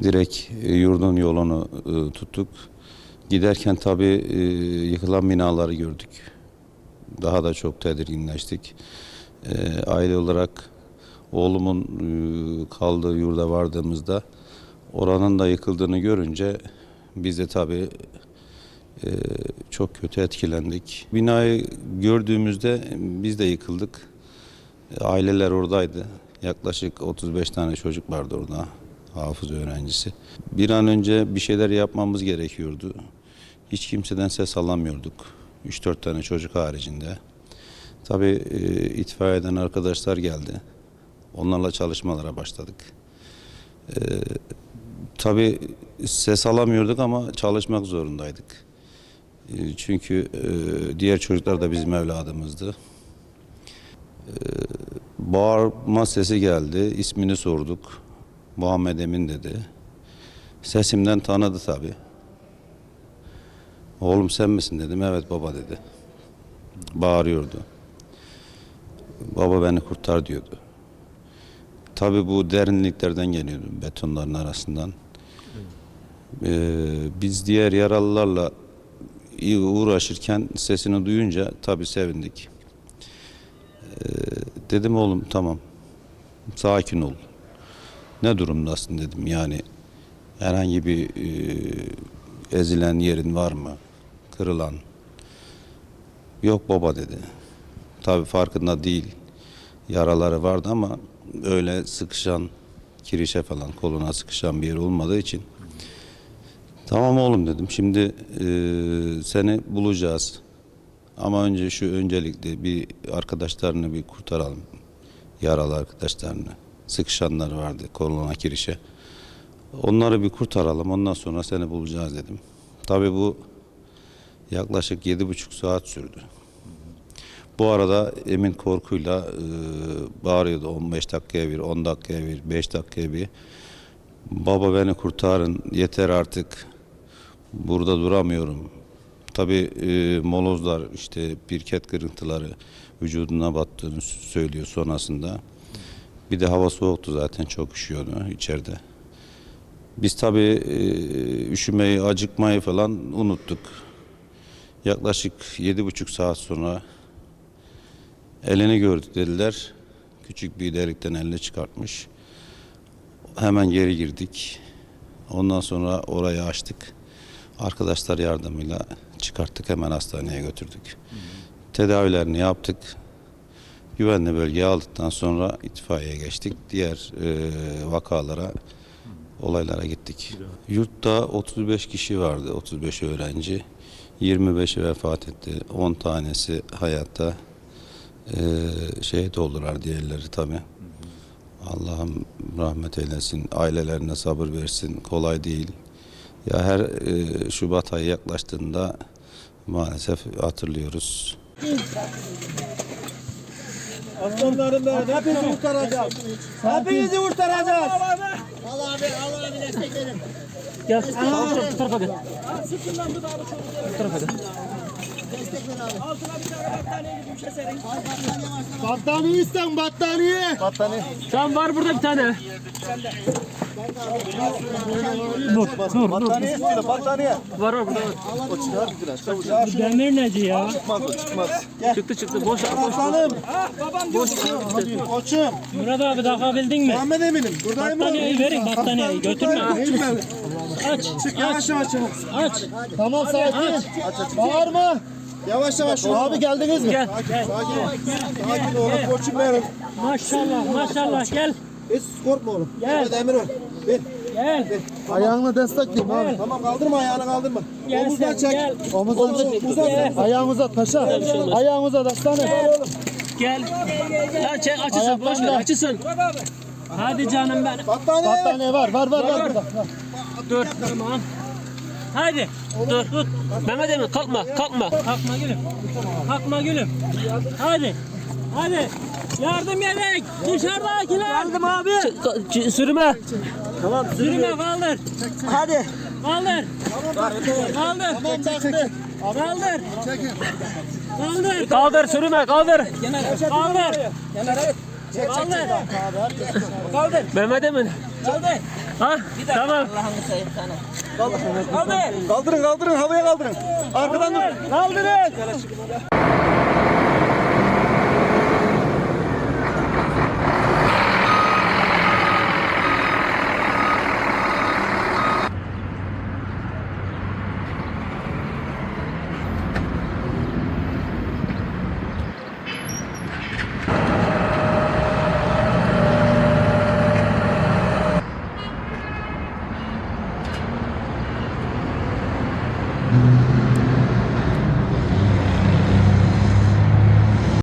Direkt e, yurdun yolunu e, tuttuk. Giderken tabii e, yıkılan binaları gördük. Daha da çok tedirginleştik. Aile olarak oğlumun kaldığı yurda vardığımızda oranın da yıkıldığını görünce biz de tabii çok kötü etkilendik. Binayı gördüğümüzde biz de yıkıldık. Aileler oradaydı. Yaklaşık 35 tane çocuk vardı orada. Hafız öğrencisi. Bir an önce bir şeyler yapmamız gerekiyordu. Hiç kimseden ses alamıyorduk. 3-4 tane çocuk haricinde. Tabii e, itfaiyeden arkadaşlar geldi. Onlarla çalışmalara başladık. E, tabii ses alamıyorduk ama çalışmak zorundaydık. E, çünkü e, diğer çocuklar da bizim evladımızdı. Bağırma sesi geldi. ismini sorduk. Muhammed Emin dedi. Sesimden tanıdı tabii. Oğlum sen misin dedim. Evet baba dedi. Bağırıyordu. Baba beni kurtar diyordu. Tabii bu derinliklerden geliyordu. Betonların arasından. Ee, biz diğer yaralılarla iyi uğraşırken sesini duyunca tabii sevindik. Dedim oğlum tamam. Sakin ol. Ne durumdasın dedim. Yani herhangi bir e, ezilen yerin var mı? Kırılan. Yok baba dedi. Tabii farkında değil. Yaraları vardı ama öyle sıkışan, kirişe falan koluna sıkışan bir yer olmadığı için Tamam oğlum dedim. Şimdi e, seni bulacağız. Ama önce şu öncelikle bir arkadaşlarını bir kurtaralım. Yaralı arkadaşlarını. Sıkışanlar vardı koluna kirişe. Onları bir kurtaralım. Ondan sonra seni bulacağız dedim. Tabii bu yaklaşık yedi buçuk saat sürdü. Bu arada Emin korkuyla e, bağırıyordu 15 dakikaya bir, 10 dakikaya bir, 5 dakikaya bir. Baba beni kurtarın yeter artık. Burada duramıyorum. Tabii e, molozlar işte birket kırıntıları vücuduna battığını söylüyor sonrasında. Bir de hava soğuktu zaten çok üşüyordu içeride. Biz tabii e, üşümeyi, acıkmayı falan unuttuk. Yaklaşık yedi buçuk saat sonra elini gördük dediler. Küçük bir delikten elini çıkartmış. Hemen geri girdik. Ondan sonra orayı açtık. Arkadaşlar yardımıyla çıkarttık hemen hastaneye götürdük. Tedavilerini yaptık. Güvenli bölgeye aldıktan sonra itfaiyeye geçtik. Diğer e, vakalara, olaylara gittik. Yurtta 35 kişi vardı, 35 öğrenci. 25'i vefat etti, 10 tanesi hayatta. E, şehit oldular diğerleri tabii. Allah'ım rahmet eylesin, ailelerine sabır versin. Kolay değil. Ya her e, Şubat ayı yaklaştığında maalesef hatırlıyoruz. Aslanlarım benim. Hepinizi kurtaracağız. Hepinizi kurtaracağız. Gel. Bu tarafa gel. Bu tarafa gel. Battaniye isten battaniye. Battaniye. Tamam var burada bir tane. Dur, dur, dur. Battaniye istiyor battaniye. Var var burada. var. O çıkar biraz. Ya şu Demir neci ya? çıkmaz o çıkmaz. Gel. Çıktı çıktı. Boş boş. Aslanım. Boş Hadi koçum. Murat abi takabildin mi? Muhammed eminim. Buradayım? Battaniyeyi verin battaniyeyi. Götürme. Aç. Çık yavaş yavaş çabuk. Aç. Tamam sakin. Bağırma. Yavaş yavaş. Abi geldiniz mi? Gel. Gel. Sakin oğlum koçum benim. Maşallah maşallah gel. Hiç korkma oğlum. Gel. Hadi Emir ol. Ver. Gel. Ayağını destekleyin abi. Tamam kaldırma ayağını kaldırma. Gel Omuzdan sen çek. gel. Omuzdan çek. Uzat. Gel. Ayağını uzat paşa. Ayağını uzat aslanım. Gel. Aç açısın. Boş ver açısın. Hadi canım benim. Battaniye. Battaniye var var var var burada. Dur. Tamam. Hadi. Dur. Tut. Mehmet Emin kalkma. Kalkma. Kalkma gülüm. Kalkma gülüm. Hadi. Hadi. Yardım gerek. Dışarıdakiler. Yardım abi. sürüme. Tamam Sürüme kaldır. Hadi. Kaldır. Kaldır. Kaldır. Kaldır. Kaldır sürüme kaldır. Kaldır. Kaldır. Kaldır. Mehmet Emin. Hadi. Ha, tamam. Allah'ını seveyim sana. Hadi. Kaldırın kaldırın havaya kaldırın. Arkadan dur. Kaldırın.